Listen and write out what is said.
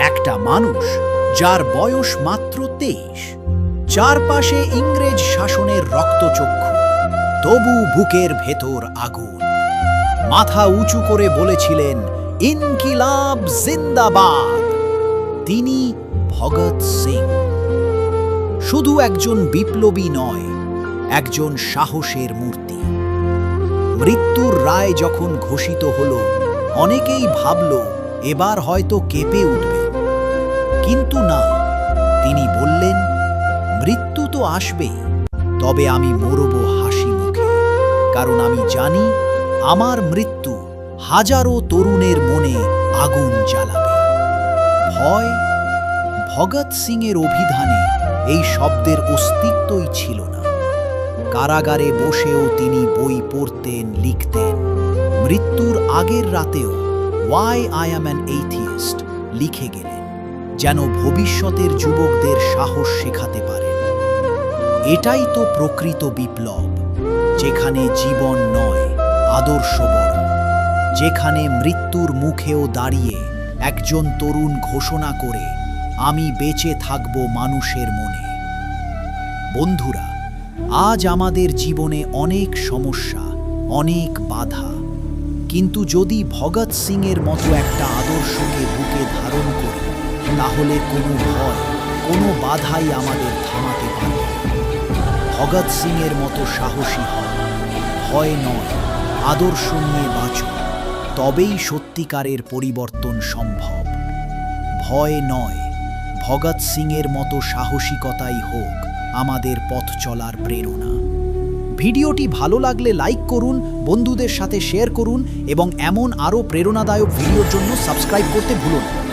একটা মানুষ যার বয়স মাত্র তেইশ। চারপাশে ইংরেজ শাসনের রক্তচক্ষু, তবু বুকের ভেতর আগুন। মাথা উঁচু করে বলেছিলেন, ইনকিলাব জিন্দাবাদ। তিনি ভগৎ সিং। শুধু একজন বিপ্লবী নয়, একজন সাহসের মূর্তি। মৃত্যুর রায় যখন ঘোষিত হল, অনেকেই ভাবল, এবার হয়তো কেঁপে উঠবে। কিন্তু না। তিনি বললেন, মৃত্যু তো আসবেই তবে আমি মরব হাসি মুখে। কারণ আমি জানি, আমার মৃত্যু হাজারো তরুণের মনে আগুন জ্বালাবে। ভয়, ভগৎ সিংয়ের অভিধানে এই শব্দের অস্তিত্বই ছিল না। কারাগারে বসেও তিনি বই পড়তেন, লিখতেন। মৃত্যুর আগের রাতেও why I am an atheist লিখে গেলেন। যেন ভবিষ্যতের যুবকদের সাহস শেখাতে পারেন এটাই তো প্রকৃত বিপ্লব, যেখানে জীবন নয়, আদর্শ বড় যেখানে মৃত্যুর মুখেও দাঁড়িয়ে একজন তরুণ ঘোষণা করে, আমি বেঁচে থাকব মানুষের মনে। বন্ধুরা, আজ আমাদের জীবনে অনেক সমস্যা, অনেক বাধা। কিন্তু যদি ভগৎ সিংয়ের মতো একটা আদর্শকে বুকে ধারণ করি তাহলে কোনো ভয়, কোনো বাধাই আমাদের থামাতে পারবে না। ভগৎ সিংয়ের মতো সাহসী হও ভয় নয়, আদর্শ নিয়ে বাঁচো তবেই সত্যিকারের পরিবর্তন সম্ভব ভয় নয়, ভগৎ সিংয়ের মতো সাহসিকতাই হোক আমাদের পথ চলার প্রেরণা ভিডিওটি ভালো লাগলে লাইক করুন, বন্ধুদের সাথে শেয়ার করুন এবং এমন আরও প্রেরণাদায়ক ভিডিওর জন্য সাবস্ক্রাইব করতে ভুলুন না।